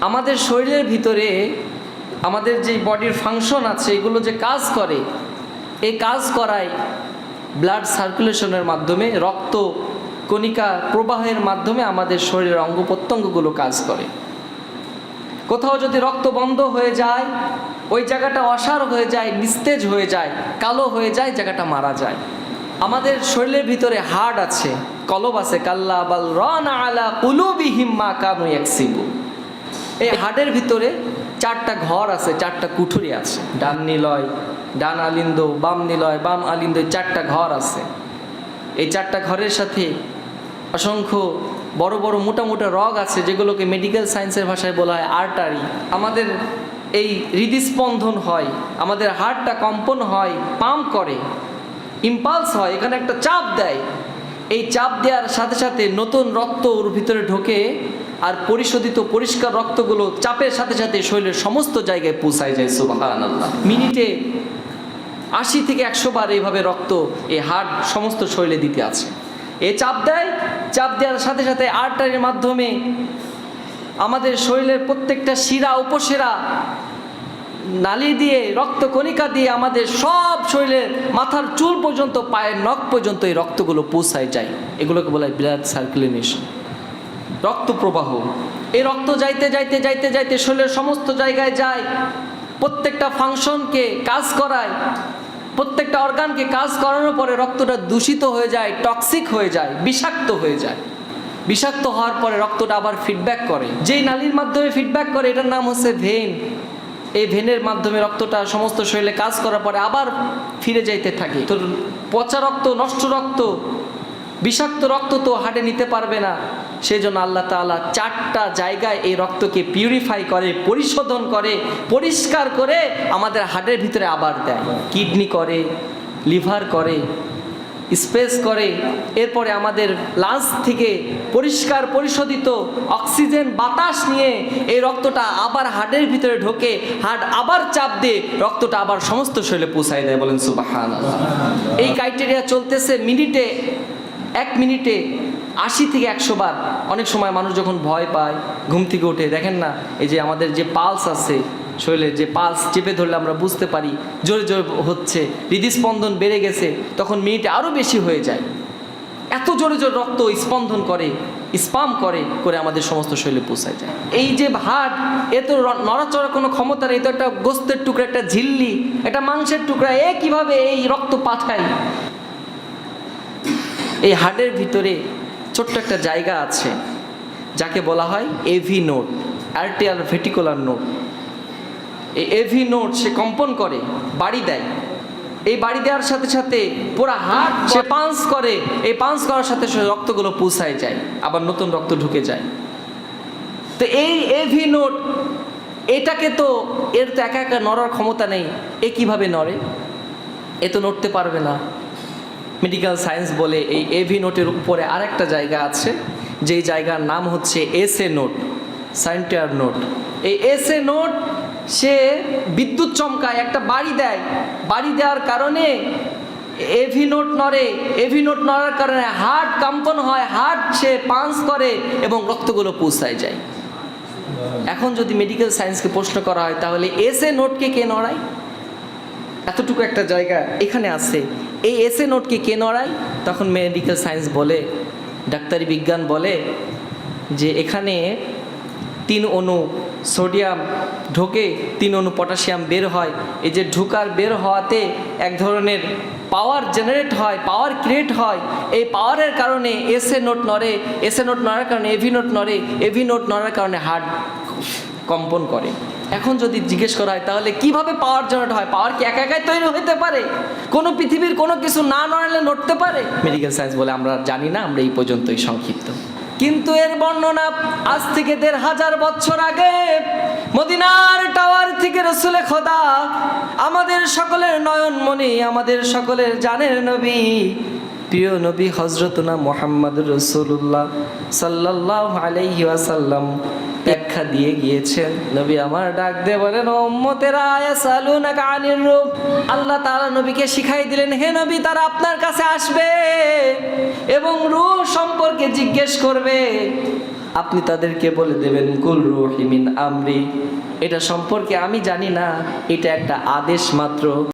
আমাদের শরীরের ভিতরে আমাদের যে বডির ফাংশন আছে, এগুলো যে কাজ করে, এই কাজ করায় ব্লাড সার্কুলেশনের মাধ্যমে, রক্ত কণিকা প্রবাহের মাধ্যমে আমাদের শরীরের অঙ্গ প্রত্যঙ্গগুলো কাজ করে। কোথাও যদি রক্ত বন্ধ হয়ে যায়, ওই জায়গাটা অসার হয়ে যায়, নিস্তেজ হয়ে যায়, কালো হয়ে যায়, জায়গাটা মারা যায়। আমাদের শরীরের ভিতরে হাড় আছে, কলব আছে, কাল্লা বাল রন আলা কুলুবিহিম মা কানু ইয়াকসিবু এই হাটের ভিতরে চারটা ঘর আছে, চারটা কুঠুরি আছে। ডান নিলয়, ডান আলিন্দ, বাম নিলয়, বাম আলিন্দ চারটা ঘর আছে। এই চারটা ঘরের সাথে অসংখ্য বড় বড় মোটা মোটা রগ আছে, যেগুলোকে মেডিকেল সায়েন্সের ভাষায় বলা হয় আর্টারি আমাদের এই হৃদস্পন্দন হয়, আমাদের হার্টটা কম্পন হয় পাম্প করে ইম্পালস হয়, এখানে একটা চাপ দেয়। এই চাপ দেওয়ার সাথে সাথে নতুন রক্ত ওর ভিতরে ঢোকে আর পরিশোধিত পরিষ্কার রক্তগুলো চাপের সাথে সাথে শরীরের সমস্ত জায়গায় পৌঁছায় যায় সুবাহান মিনিটে আশি থেকে একশো বার এইভাবে রক্ত এই হার্ট সমস্ত শরীরে দিতে আছে। এ চাপ দেয়, চাপ দেওয়ার সাথে সাথে আর্টারির মাধ্যমে আমাদের শরীরের প্রত্যেকটা শিরা, উপশিরা, নালি দিয়ে রক্ত কণিকা দিয়ে আমাদের সব শরীরের মাথার চুল পর্যন্ত, পায়ের নখ পর্যন্ত এই রক্তগুলো পৌঁছায় যায়। এগুলোকে বলা হয় ব্লাড সার্কুলেশন রক্ত প্রবাহ এই রক্ত যাইতে যাইতে যাইতে যাইতে শরীরের সমস্ত জায়গায় যায়, প্রত্যেকটা ফাংশনকে কাজ করায়, প্রত্যেকটা অর্গানকে কাজ করানোর পরে রক্তটা দূষিত হয়ে যায়, টক্সিক হয়ে যায়, বিষাক্ত হয়ে যায়। বিষাক্ত হওয়ার পরে রক্তটা আবার ফিডব্যাক করে। যেই নালীর মাধ্যমে ফিডব্যাক করে, এটার নাম হচ্ছে ভেন এই ভেনের মাধ্যমে রক্তটা সমস্ত শরীরে কাজ করার পরে আবার ফিরে যাইতে থাকে। তো পচা রক্ত, নষ্ট রক্ত, বিষাক্ত রক্ত তো হাটে নিতে পারবে না। সেই জন্য আল্লাহ তাআলা চারটা জায়গায় এই রক্তকে পিউরিফাই করে, পরিশোধন করে, পরিষ্কার করে আমাদের হার্টের ভিতরে আবার দেয়। কিডনি করে, লিভার করে, স্পেস করে, এরপরে আমাদের লাঞ্চ থেকে পরিষ্কার, পরিশোধিত অক্সিজেন, বাতাস নিয়ে এই রক্তটা আবার হার্টের ভিতরে ঢোকে, হার্ট আবার চাপ দিয়ে রক্তটা আবার সমস্ত শরীরে পৌঁছায় দেয় বলেন সুবাহান এই ক্রাইটেরিয়া চলতেছে মিনিটে, এক মিনিটে আশি থেকে একশো বার অনেক সময় মানুষ যখন ভয় পায়, ঘুম থেকে ওঠে দেখেন না, এই যে আমাদের যে পালস আছে শরীরের যে পালস চেপে ধরলে আমরা বুঝতে পারি, জোরে জোরে হচ্ছে, হৃদস্পন্দন বেড়ে গেছে, তখন মিনিটে আরও বেশি হয়ে যায়। এত জোরে জোরে রক্ত স্পন্দন করে, স্পাম করে করে আমাদের সমস্ত শরীরে পৌঁছায় যায়। এই যে হাট এ তো নড়াচড়া কোনো ক্ষমতা নেই, তো একটা গোস্তের টুকরা, একটা ঝিল্লি, একটা মাংসের টুকরা, এ কীভাবে এই রক্ত পাঠায়? এই হাটের ভিতরে ছোট্ট একটা জায়গা আছে, যাকে বলা হয় AV node atrioventricular node এই এভি নোট সে কম্পন করে, বাড়ি দেয়। এই বাড়ি দেওয়ার সাথে সাথে পুরো হার্ট সে পাঞ্চ করে, এই পাঞ্চ করার সাথে সাথে রক্তগুলো পুষায় যায়, আবার নতুন রক্ত ঢুকে যায়। তো এই এভি নোট এটাকে তো, এর তো একা একা নড়ার ক্ষমতা নেই, এ কীভাবে নড়ে? এ তো নড়তে পারবে না। মেডিকেল সায়েন্স বলে এই এভি নোটের উপরে আরেকটা জায়গা আছে, যেই জায়গার নাম হচ্ছে এসএ নোট সাইন্টিয়ার নোট এই এসএ নোট সে বিদ্যুৎ চমকায়, একটা বাড়ি দেয়। বাড়ি দেওয়ার কারণে এভি নোট নড়ে। এভি নোট নড়ার কারণে হার্ট কম্পন হয় হার্ট সে পাঞ্চ করে এবং রক্তগুলো পৌঁছায় যায়। এখন যদি মেডিকেল সায়েন্সকে প্রশ্ন করা হয়, তাহলে এসএ নোটকে কে নড়ায়? এতটুকু একটা জায়গা এখানে আছে। এই এসে নোটকে কে নড়ায়? তখন মেডিকেল সায়েন্স বলে, ডাক্তারি বিজ্ঞান বলে যে এখানে তিন অণু সোডিয়াম ঢোকে, তিন অণু পটাশিয়াম বের হয়। এই যে ঢুকার বের হওয়াতে এক ধরনের পাওয়ার জেনারেট হয় পাওয়ার ক্রিয়েট হয়। এই পাওয়ারের কারণে এসএ নোট নড়ে এসএ নোট নড়ার কারণে এভি নোট নড়ে এভি নোট নড়ার কারণে হার্ট কম্পন করে। এখন যদি জিজ্ঞেস করা হয় তাহলে কীভাবে পাওয়ার জেনারেট হয়? পাওয়ার কি একা একাই তৈরি হতে পারে? কোনো পৃথিবীর কোনো কিছু না নড়ালে নড়তে পারে? মেডিকেল সায়েন্স বলে আমরা জানি না আমরা এই পর্যন্তই সংক্ষিপ্ত। কিন্তু এর বর্ণনা আজ থেকে দেড় হাজার বছর আগে মদিনার টাওয়ার থেকে রসুলে খোদা আমাদের সকলের নয়নমণি আমাদের সকলের জানের নবী প্রিয় নবী হজরতনা মোহাম্মদ রসুল্লাহ সাল্লাহ আলাইহি ওয়াসাল্লাম ব্যাখ্যা দিয়ে গিয়েছেন। নবী আমার ডাক দিয়ে বলেন আনির রূপ। আল্লাহ তাআলা নবীকে শিখাই দিলেন, হে নবী, তারা আপনার কাছে আসবে এবং রূহ সম্পর্কে জিজ্ঞেস করবে। আপনি তাদেরকে বলে দেবেন, কুল রহিমিন আমরি। এটা সম্পর্কে আমি জানি না, এটা একটা আদেশ মাত্র।